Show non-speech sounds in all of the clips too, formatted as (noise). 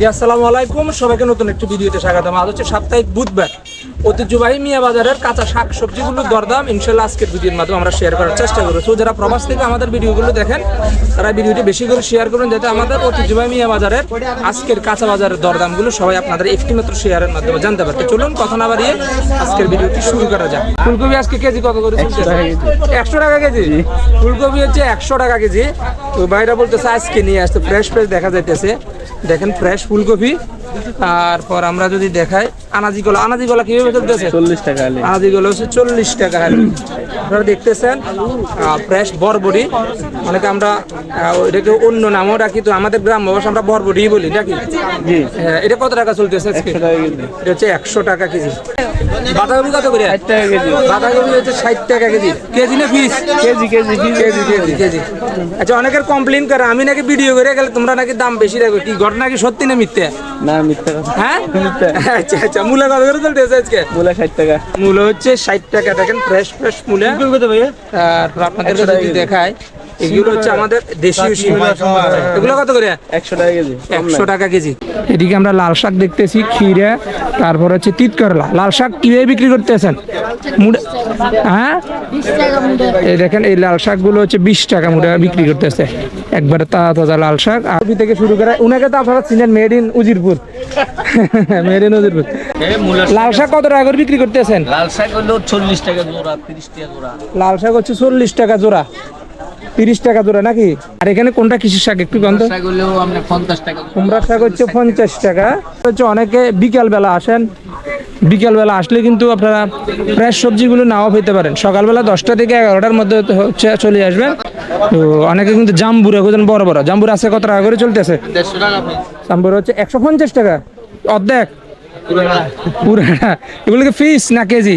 জি আসসালামু আলাইকুম। সবাইকে নতুন একটি ভিডিওতে স্বাগতম। আজ হচ্ছে সাপ্তাহিক বুধবার। ঐতিহ্যবাহী মিয়া বাজারের কাঁচা শাক সবজিগুলোর দরদাম ইনশাল্লাহ আজকের ভিডিওর মাধ্যমে আমরা শেয়ার করার চেষ্টা করব। তো যারা প্রবাস থেকে আমাদের ভিডিওগুলো দেখেন তারা ভিডিওটি বেশি করে শেয়ার করুন যাতে আমাদের ঐতিহ্যবাহী মিয়া বাজারের আজকের কাঁচা বাজারের দরদামগুলো সবাই আপনাদের একটি মাত্র শেয়ারের মাধ্যমে জানতে পারতে চলুন কথা না বাড়িয়ে আজকের ভিডিওটি শুরু করা যাক। ফুলকপি আজকে কেজি কত করে একশো টাকা কেজি। ফুলকপি হচ্ছে একশো টাকা কেজি। তো ভাইরা বলতেছে আজকে নিয়ে আসতে ফ্রেশ ফ্রেশ দেখা যাইতেছে। দেখেন ফ্রেশ ফুলকপি। তারপর আমরা যদি দেখাই আনাজি কলা আনাজি কলা কীভাবে চলতেছে? চল্লিশ টাকা আলি আনাজি কলা হচ্ছে চল্লিশ টাকা হালি। আপনারা দেখতেছেন ফ্রেশ বরবডি অনেকে আমরা এটাকে অন্য নামও রাখি তো আমাদের গ্রাম আমরা বরবডি বলি জি। হ্যাঁ, এটা কত টাকা চলতেছে এটা হচ্ছে একশো টাকা কেজি। বাঁধাকপি কত করে? ষাট টাকা কেজি। বাঁধাকপি হচ্ছে ষাট টাকা কেজি। কেজি না piece KG KG KG. KG KG আচ্ছা অনেকের কমপ্লেন করে আমি নাকি ভিডিও করে গেলে তোমরা নাকি দাম বেশি রাখো কি ঘটনা কি সত্যি না মিথ্যে? না মিথ্যা হ্যাঁ? মিথ্যা। আচ্ছা আচ্ছা মূলা কত করে চলতেছে আজকে? বলে ষাট টাকা। মূলা হচ্ছে ষাট টাকা দেখেন ফ্রেশ ফ্রেশ মূলা। আপনাদের যদি দেখায় এগুলো হচ্ছে আমাদের দেশীয় শিম এগুলো কত করে? একশো টাকা কেজি একশো টাকা কেজি। এদিকে আমরা লাল শাক দেখতেছি ক্ষীরা তারপর হচ্ছে তিত করলা। লাল শাক কীভাবে বিক্রি করতেছেন? হ্যাঁ? এই দেখেন এই লাল শাকগুলো হচ্ছে বিশ টাকা মুড়ে বিক্রি করতেছে। একবারে তাজা তাজা লাল শাক। আরবি থেকে শুরু করে উনাকে তো আপনারা চিনেন made in Ujirpur. (laughs) Made in Ujirpur. লাল শাক কত টাকা করে বিক্রি করতেছেন? লাল শাক হলো চল্লিশ টাকা জোড়া তিরিশ টাকা জোড়া। লাল শাক হচ্ছে চল্লিশ টাকা জোড়া। তিরিশ টাকা জোড়া নাকি? আর এখানে কোনটা কৃষি শাক? একটু গন্ধ কুমড়া শাক হচ্ছে পঞ্চাশ টাকা। হচ্ছে অনেকে বিকাল বেলা আসেন। বিকাল বেলা আসলে কিন্তু আপনারা ফ্রেশ সবজিগুলো নাও পেতে পারেন। সকালবেলা দশটা থেকে এগারোটার মধ্যে হচ্ছে চলে আসবেন। তো অনেকে কিন্তু জাম্বুরা খুঁজেন বড় বড়। জাম্বুরা আছে কত টাকা করে চলতেছে? জাম্বুরা হচ্ছে একশো পঞ্চাশ টাকা। অর্ধেক? পুরাটা এগুলো কি ফিস না কেজি?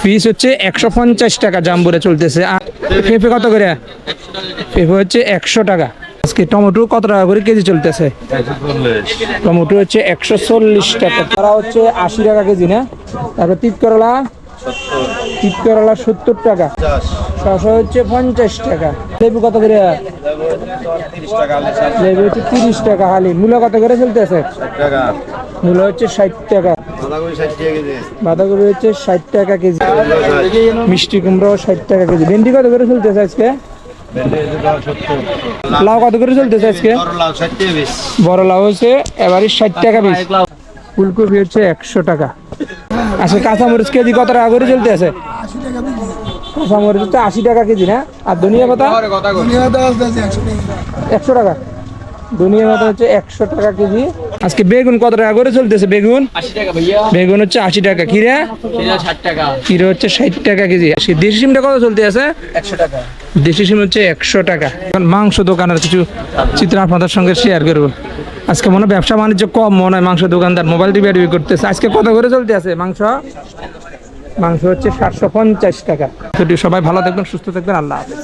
ফিস হচ্ছে একশো পঞ্চাশ টাকা জাম্বুরা চলতেছে। আর পেঁপে কত করে? পেঁপে হচ্ছে একশো টাকা। আজকে টমেটো কত টাকা করে কেজি চলতেছে? টমেটো হচ্ছে একশো চল্লিশ টাকা। তারা হচ্ছে আশি টাকা কেজি, না? তারপর তিত করলা তিত করলা সত্তর টাকা। শশা হচ্ছে পঞ্চাশ টাকা। লেবু কত করে? লেবু হচ্ছে তিরিশ টাকা হালি। মূলা কত করে চলতেছে? মূলা হচ্ছে ষাট টাকা। বাঁধাকপি হচ্ছে ষাট টাকা কেজি। মিষ্টি কুমড়ো ষাট টাকা কেজি। ভেন্ডি কত করে চলতেছে আজকে? লাউ কত করে চলতেছে আজকে? বড় লাউ হচ্ছে এবারে ষাট টাকা পিস। ফুলকপি হচ্ছে একশো টাকা। আচ্ছা কাঁচামরিচ কেজি কত টাকা করে চলতে আছে কাঁচামরিচ হচ্ছে আশি টাকা কেজি না? আর ধনিয়া পাতা? একশো টাকা। ধনিয়া পাতা হচ্ছে একশো টাকা কেজি। আজকে বেগুন কত টাকা করে চলতেছে বেগুন? বেগুন হচ্ছে আশি টাকা কিরা কিরা হচ্ছে ষাট টাকা কেজি। দেশি সিমটা কত চলতে আছে একশো টাকা। দেশি সিম হচ্ছে একশো টাকা। এখন মাংস দোকানের কিছু চিত্র আপনাদের সঙ্গে শেয়ার করব। আজকে মনে হয় ব্যবসা বাণিজ্য কম মনে হয় মাংস দোকানদার মোবাইল টিভি টিভি করতেছে। আজকে কত করে চলতে আছে মাংস? মাংস হচ্ছে সাতশো পঞ্চাশ টাকা। সবাই ভালো থাকবেন সুস্থ থাকবেন আল্লাহ হাফেজ।